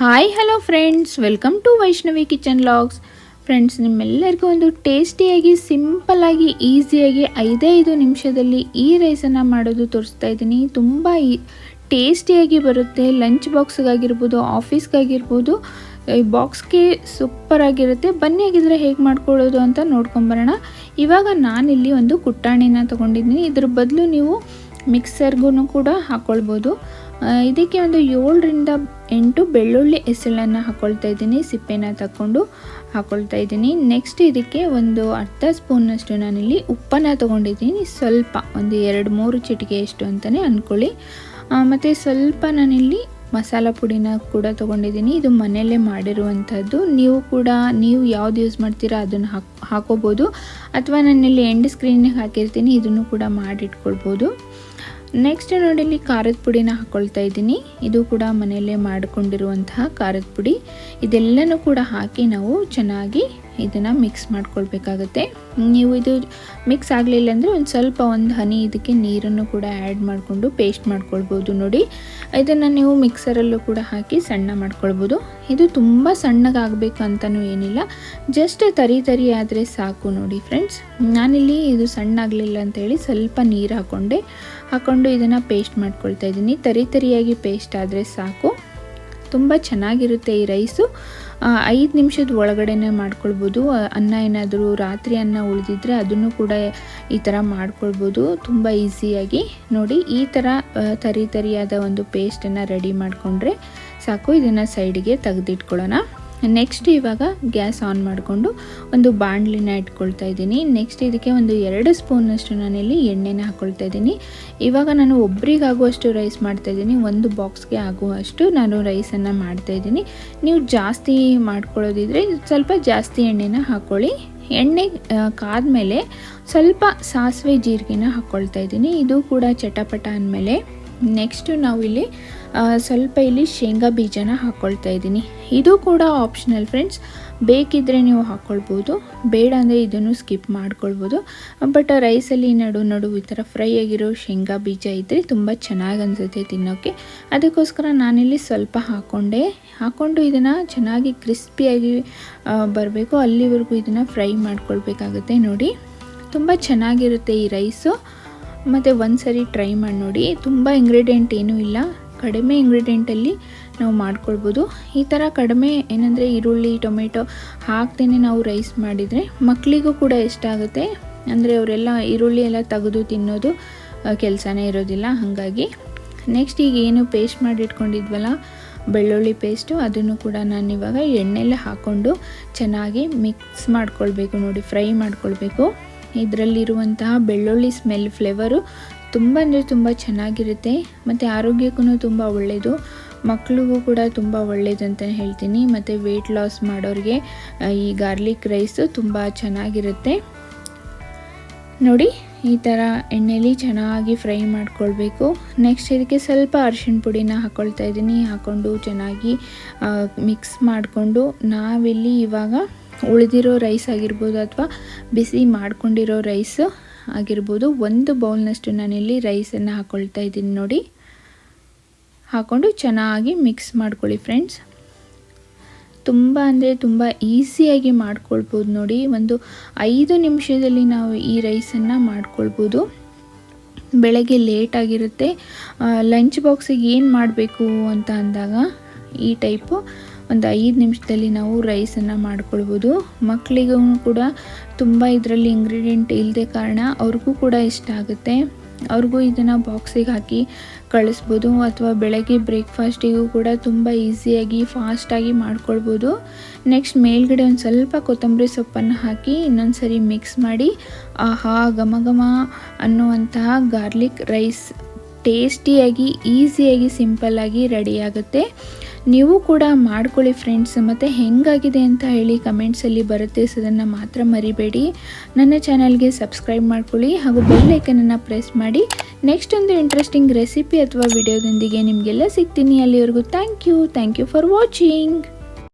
Hi hello friends welcome to Vaishnavi kitchen logs friends ನಿಮ್ಮೆಲ್ಲರಿಗೂ ಒಂದು ಟೇಸ್ಟಿಯಾಗಿ ಸಿಂಪಲ್ಲಾಗಿ ಈಸಿಯಾಗಿ ಐದೈದು ನಿಮಿಷದಲ್ಲಿ ಈ ರೈಸನ್ನು ಮಾಡೋದು ತೋರಿಸ್ತಾ ಇದ್ದೀನಿ. ತುಂಬ ಈ ಟೇಸ್ಟಿಯಾಗಿ ಬರುತ್ತೆ. ಲಂಚ್ ಬಾಕ್ಸ್ಗಾಗಿರ್ಬೋದು ಆಫೀಸ್ಗಾಗಿರ್ಬೋದು ಈ ಬಾಕ್ಸ್ಗೆ ಸೂಪರಾಗಿರುತ್ತೆ ಬನ್ನಿ ಆಗಿದ್ರೆ ಹೇಗೆ ಮಾಡ್ಕೊಳ್ಳೋದು ಅಂತ ನೋಡ್ಕೊಂಬರೋಣ ಇವಾಗ ನಾನಿಲ್ಲಿ ಒಂದು ಕುಟ್ಟಾಣಿನ ತೊಗೊಂಡಿದ್ದೀನಿ. ಇದ್ರ ಬದಲು ನೀವು ಮಿಕ್ಸರ್ಗೂ ಕೂಡ ಹಾಕ್ಕೊಳ್ಬೋದು ಇದಕ್ಕೆ ಒಂದು ಏಳರಿಂದ ಎಂಟು ಬೆಳ್ಳುಳ್ಳಿ ಎಸಳನ್ನು ಹಾಕ್ಕೊಳ್ತಾ ಇದ್ದೀನಿ. ಸಿಪ್ಪೆನ ತಗೊಂಡು ಹಾಕ್ಕೊಳ್ತಾ ಇದ್ದೀನಿ. ನೆಕ್ಸ್ಟ್ ಇದಕ್ಕೆ ಒಂದು ಅರ್ಧ ಸ್ಪೂನಷ್ಟು ನಾನಿಲ್ಲಿ ಉಪ್ಪನ್ನು ತೊಗೊಂಡಿದ್ದೀನಿ. ಸ್ವಲ್ಪ ಒಂದು ಎರಡು ಮೂರು ಚಿಟಿಕೆಯಷ್ಟು ಅಂತಲೇ ಅಂದ್ಕೊಳ್ಳಿ ಮತ್ತು ಸ್ವಲ್ಪ ನಾನಿಲ್ಲಿ ಮಸಾಲ ಪುಡಿನ ಕೂಡ ತೊಗೊಂಡಿದ್ದೀನಿ. ಇದು ಮನೆಯಲ್ಲೇ ಮಾಡಿರುವಂಥದ್ದು. ನೀವು ಕೂಡ, ನೀವು ಯಾವ್ದು ಯೂಸ್ ಮಾಡ್ತೀರಾ ಅದನ್ನು ಹಾಕ್, ಹಾಕೋಬೋದು. ಅಥವಾ ನಾನಿಲ್ಲಿ ಎಂಡ್ ಸ್ಕ್ರೀನಿಗೆ ಹಾಕಿರ್ತೀನಿ, ಇದನ್ನು ಕೂಡ ಮಾಡಿಟ್ಕೊಳ್ಬೋದು. ನೆಕ್ಸ್ಟ್ ನೋಡಿ ಇಲ್ಲಿ ಖಾರದ ಪುಡಿನ ಹಾಕೊಳ್ತಾ ಇದ್ದೀನಿ. ಇದು ಕೂಡ ಮನೆಯಲ್ಲೇ ಮಾಡಿಕೊಂಡಿರುವಂತಹ ಖಾರದ ಪುಡಿ. ಇದೆಲ್ಲನೂ ಕೂಡ ಹಾಕಿ ನಾವು ಚೆನ್ನಾಗಿ ಇದನ್ನು ಮಿಕ್ಸ್ ಮಾಡ್ಕೊಳ್ಬೇಕಾಗತ್ತೆ. ನೀವು ಇದು ಮಿಕ್ಸ್ ಆಗಲಿಲ್ಲ ಅಂದರೆ ಒಂದು ಸ್ವಲ್ಪ ಒಂದು ಹನಿ ಇದಕ್ಕೆ ನೀರನ್ನು ಕೂಡ ಆ್ಯಡ್ ಮಾಡಿಕೊಂಡು ಪೇಸ್ಟ್ ಮಾಡ್ಕೊಳ್ಬೋದು ನೋಡಿ. ಇದನ್ನು ನೀವು ಮಿಕ್ಸರಲ್ಲೂ ಕೂಡ ಹಾಕಿ ಸಣ್ಣ ಮಾಡ್ಕೊಳ್ಬೋದು. ಇದು ತುಂಬ ಸಣ್ಣಗಾಗಬೇಕು ಅಂತಲೂ ಏನಿಲ್ಲ. ಜಸ್ಟ್ ತರಿ ತರಿ ಆದರೆ ಸಾಕು ನೋಡಿ ಫ್ರೆಂಡ್ಸ್ ನಾನಿಲ್ಲಿ ಇದು ಸಣ್ಣ ಆಗಲಿಲ್ಲ ಅಂತೇಳಿ ಸ್ವಲ್ಪ ನೀರು ಹಾಕ್ಕೊಂಡೆ ಹಾಕ್ಕೊಂಡು ಇದನ್ನು ಪೇಸ್ಟ್ ಮಾಡ್ಕೊಳ್ತಾ ಇದ್ದೀನಿ. ತರಿ ತರಿಯಾಗಿ ಪೇಸ್ಟ್ ಆದರೆ ಸಾಕು. ತುಂಬ ಚೆನ್ನಾಗಿರುತ್ತೆ ಈ ರೈಸು ಐದು ನಿಮಿಷದ ಒಳಗಡೆನೇ ಮಾಡ್ಕೊಳ್ಬೋದು. ಅನ್ನ ಏನಾದರೂ ರಾತ್ರಿ ಅನ್ನ ಉಳಿದಿದ್ರೆ ಅದನ್ನು ಕೂಡ ಈ ಥರ ಮಾಡ್ಕೊಳ್ಬೋದು. ತುಂಬ ಈಸಿಯಾಗಿ ನೋಡಿ, ಈ ಥರ ತರಿ ತರಿಯಾದ ಒಂದು ಪೇಸ್ಟನ್ನು ರೆಡಿ ಮಾಡಿಕೊಂಡ್ರೆ ಸಾಕು. ಇದನ್ನು ಸೈಡಿಗೆ ತೆಗೆದಿಟ್ಕೊಳ್ಳೋಣ. ನೆಕ್ಸ್ಟ್ ಇವಾಗ ಗ್ಯಾಸ್ ಆನ್ ಮಾಡಿಕೊಂಡು ಒಂದು ಬಾಣಲಿನ ಇಟ್ಕೊಳ್ತಾ ಇದ್ದೀನಿ. ನೆಕ್ಸ್ಟ್ ಇದಕ್ಕೆ ಒಂದು ಎರಡು ಸ್ಪೂನಷ್ಟು ನಾನಿಲ್ಲಿ ಎಣ್ಣೆನ ಹಾಕ್ಕೊಳ್ತಾ ಇದ್ದೀನಿ. ಇವಾಗ ನಾನು ಒಬ್ರಿಗಾಗುವಷ್ಟು ರೈಸ್ ಮಾಡ್ತಾ ಇದ್ದೀನಿ. ಒಂದು ಬಾಕ್ಸ್ಗೆ ಆಗುವಷ್ಟು ನಾನು ರೈಸನ್ನು ಮಾಡ್ತಾ ಇದ್ದೀನಿ. ನೀವು ಜಾಸ್ತಿ ಮಾಡ್ಕೊಳ್ಳೋದಿದ್ರೆ ಸ್ವಲ್ಪ ಜಾಸ್ತಿ ಎಣ್ಣೆನ ಹಾಕ್ಕೊಳ್ಳಿ ಎಣ್ಣೆ ಕಾದ ಕಾದ್ಮೇಲೆ ಸ್ವಲ್ಪ ಸಾಸಿವೆ ಜೀರಿಗೆನ ಹಾಕ್ಕೊಳ್ತಾ ಇದ್ದೀನಿ. ಇದು ಕೂಡ ಚಟಪಟ ಅಂದಮೇಲೆ. ನೆಕ್ಸ್ಟು ನಾವು ಇಲ್ಲಿ ಸ್ವಲ್ಪ ಇಲ್ಲಿ ಶೇಂಗಾ ಬೀಜನ ಹಾಕ್ಕೊಳ್ತಾ ಇದ್ದೀನಿ. ಇದು ಕೂಡ ಆಪ್ಷನಲ್ ಫ್ರೆಂಡ್ಸ್ ಬೇಕಿದ್ದರೆ ನೀವು ಹಾಕ್ಕೊಳ್ಬೋದು ಬೇಡ ಅಂದರೆ ಇದನ್ನು ಸ್ಕಿಪ್ ಮಾಡ್ಕೊಳ್ಬೋದು. ಬಟ್ ರೈಸಲ್ಲಿ ನಡು ನಡು ಈ ಥರ ಫ್ರೈ ಆಗಿರೋ ಶೇಂಗಾ ಬೀಜ ಇದ್ದರೆ ತುಂಬ ಚೆನ್ನಾಗಿ ಅನಿಸುತ್ತೆ ತಿನ್ನೋಕ್ಕೆ ಅದಕ್ಕೋಸ್ಕರ ನಾನಿಲ್ಲಿ ಸ್ವಲ್ಪ ಹಾಕ್ಕೊಂಡೆ ಹಾಕ್ಕೊಂಡು ಇದನ್ನು ಚೆನ್ನಾಗಿ ಕ್ರಿಸ್ಪಿಯಾಗಿ ಬರಬೇಕು. ಅಲ್ಲಿವರೆಗೂ ಇದನ್ನು ಫ್ರೈ ಮಾಡ್ಕೊಳ್ಬೇಕಾಗುತ್ತೆ ನೋಡಿ. ತುಂಬ ಚೆನ್ನಾಗಿರುತ್ತೆ ಈ ರೈಸು ಮತ್ತು ಒಂದು ಸರಿ ಟ್ರೈ ಮಾಡಿ ನೋಡಿ. ತುಂಬ ಇಂಗ್ರೀಡಿಯೆಂಟ್ ಏನೂ ಇಲ್ಲ. ಕಡಿಮೆ ಇಂಗ್ರೀಡಿಯೆಂಟಲ್ಲಿ ನಾವು ಮಾಡ್ಕೊಳ್ಬೋದು. ಈ ಥರ ಕಡಿಮೆ ಏನಂದರೆ ಈರುಳ್ಳಿ, ಟೊಮೆಟೊ ಹಾಕ್ತೇನೆ ನಾವು ರೈಸ್ ಮಾಡಿದರೆ ಮಕ್ಕಳಿಗೂ ಕೂಡ ಇಷ್ಟ ಆಗುತ್ತೆ. ಅಂದರೆ ಅವರೆಲ್ಲ ಈರುಳ್ಳಿ ಎಲ್ಲ ತೆಗೆದು ತಿನ್ನೋದು ಕೆಲಸನೇ ಇರೋದಿಲ್ಲ. ಹಾಗಾಗಿ ನೆಕ್ಸ್ಟ್ ಈಗ ಏನು ಪೇಸ್ಟ್ ಮಾಡಿಟ್ಕೊಂಡಿದ್ವಲ್ಲ ಬೆಳ್ಳುಳ್ಳಿ ಪೇಸ್ಟು ಅದನ್ನು ಕೂಡ ನಾನು ಇವಾಗ ಎಣ್ಣೆಲ್ಲೇ ಹಾಕ್ಕೊಂಡು ಚೆನ್ನಾಗಿ ಮಿಕ್ಸ್ ಮಾಡ್ಕೊಳ್ಬೇಕು ನೋಡಿ ಫ್ರೈ ಮಾಡ್ಕೊಳ್ಬೇಕು. ಇದರಲ್ಲಿರುವಂತಹ ಬೆಳ್ಳುಳ್ಳಿ ಸ್ಮೆಲ್ ಫ್ಲೇವರು ತುಂಬ ಅಂದರೆ ತುಂಬ ಚೆನ್ನಾಗಿರುತ್ತೆ. ಮತ್ತು ಆರೋಗ್ಯಕ್ಕೂ ತುಂಬ ಒಳ್ಳೆಯದು ಮಕ್ಕಳಿಗೂ ಕೂಡ ತುಂಬ ಒಳ್ಳೇದಂತ ಹೇಳ್ತೀನಿ. ಮತ್ತು ವೆಯ್ಟ್ ಲಾಸ್ ಮಾಡೋರಿಗೆ ಈ ಗಾರ್ಲಿಕ್ ರೈಸು ತುಂಬ ಚೆನ್ನಾಗಿರುತ್ತೆ. ನೋಡಿ, ಈ ಥರ ಎಣ್ಣೆಲಿ ಚೆನ್ನಾಗಿ ಫ್ರೈ ಮಾಡ್ಕೊಳ್ಬೇಕು. ನೆಕ್ಸ್ಟ್ ಇದಕ್ಕೆ ಸ್ವಲ್ಪ ಅರಿಶಿಣ ಪುಡಿನ ಹಾಕ್ಕೊಳ್ತಾ ಇದ್ದೀನಿ. ಹಾಕ್ಕೊಂಡು ಚೆನ್ನಾಗಿ ಮಿಕ್ಸ್ ಮಾಡಿಕೊಂಡು ನಾವಿಲ್ಲಿ ಇವಾಗ ಉಳಿದಿರೋ ರೈಸ್ ಆಗಿರ್ಬೋದು ಅಥವಾ ಬಿಸಿ ಮಾಡ್ಕೊಂಡಿರೋ ರೈಸ್ ಆಗಿರ್ಬೋದು, ಒಂದು ಬೌಲ್ನಷ್ಟು ನಾನಿಲ್ಲಿ ರೈಸನ್ನು ಹಾಕ್ಕೊಳ್ತಾ ಇದ್ದೀನಿ ನೋಡಿ. ಹಾಕ್ಕೊಂಡು ಚೆನ್ನಾಗಿ ಮಿಕ್ಸ್ ಮಾಡ್ಕೊಳ್ಳಿ ಫ್ರೆಂಡ್ಸ್ ತುಂಬ ಅಂದರೆ ತುಂಬ ಈಸಿಯಾಗಿ ಮಾಡ್ಕೊಳ್ಬೋದು ನೋಡಿ. ಒಂದು ಐದು ನಿಮಿಷದಲ್ಲಿ ನಾವು ಈ ರೈಸನ್ನು ಮಾಡ್ಕೊಳ್ಬೋದು. ಬೆಳಗ್ಗೆ ಲೇಟ್ ಆಗಿರುತ್ತೆ. ಲಂಚ್ ಬಾಕ್ಸಿಗೆ ಏನು ಮಾಡಬೇಕು ಅಂತ ಅಂದಾಗ ಈ ಟೈಪು ಒಂದು ಐದು ನಿಮಿಷದಲ್ಲಿ ನಾವು ರೈಸನ್ನು ಮಾಡ್ಕೊಳ್ಬೋದು. ಮಕ್ಕಳಿಗೂ ಕೂಡ ತುಂಬ ಇದರಲ್ಲಿ ಇಂಗ್ರೀಡಿಯೆಂಟ್ ಇಲ್ಲದೆ ಕಾರಣ ಅವ್ರಿಗೂ ಕೂಡ ಇಷ್ಟ ಆಗುತ್ತೆ. ಅವ್ರಿಗೂ ಇದನ್ನು ಬಾಕ್ಸಿಗೆ ಹಾಕಿ ಕಳಿಸ್ಬೋದು ಅಥವಾ ಬೆಳಗ್ಗೆ ಬ್ರೇಕ್ಫಾಸ್ಟಿಗೂ ಕೂಡ ತುಂಬ ಈಸಿಯಾಗಿ ಫಾಸ್ಟಾಗಿ ಮಾಡ್ಕೊಳ್ಬೋದು. ನೆಕ್ಸ್ಟ್ ಮೇಲ್ಗಡೆ ಒಂದು ಸ್ವಲ್ಪ ಕೊತ್ತಂಬರಿ ಸೊಪ್ಪನ್ನು ಹಾಕಿ ಇನ್ನೊಂದು ಸರಿ ಮಿಕ್ಸ್ ಮಾಡಿ ಆಹಾ ಘಮ ಘಮ ಅನ್ನುವಂತಹ ಗಾರ್ಲಿಕ್ ರೈಸ್ ಟೇಸ್ಟಿಯಾಗಿ ಈಸಿಯಾಗಿ ಸಿಂಪಲ್ಲಾಗಿ ರೆಡಿಯಾಗುತ್ತೆ ನೀವು ಕೂಡ ಮಾಡ್ಕೊಳ್ಳಿ ಫ್ರೆಂಡ್ಸ್ ಮತ್ತು ಹೆಂಗಾಗಿದೆ ಅಂತ ಹೇಳಿ ಕಮೆಂಟ್ಸಲ್ಲಿ ಬರುತ್ತೆ. ಅದನ್ನು ಮಾತ್ರ ಮರಿಬೇಡಿ. ನನ್ನ ಚಾನಲ್ಗೆ ಸಬ್ಸ್ಕ್ರೈಬ್ ಮಾಡ್ಕೊಳ್ಳಿ ಹಾಗೂ ಬೆಲ್ಲೈಕನನ್ನು ಪ್ರೆಸ್ ಮಾಡಿ. ನೆಕ್ಸ್ಟ್ ಒಂದು ಇಂಟ್ರೆಸ್ಟಿಂಗ್ ರೆಸಿಪಿ ಅಥವಾ ವಿಡಿಯೋದೊಂದಿಗೆ ನಿಮಗೆಲ್ಲ ಸಿಗ್ತೀನಿ ಅಲ್ಲಿವರೆಗೂ. Thank you thank you for watching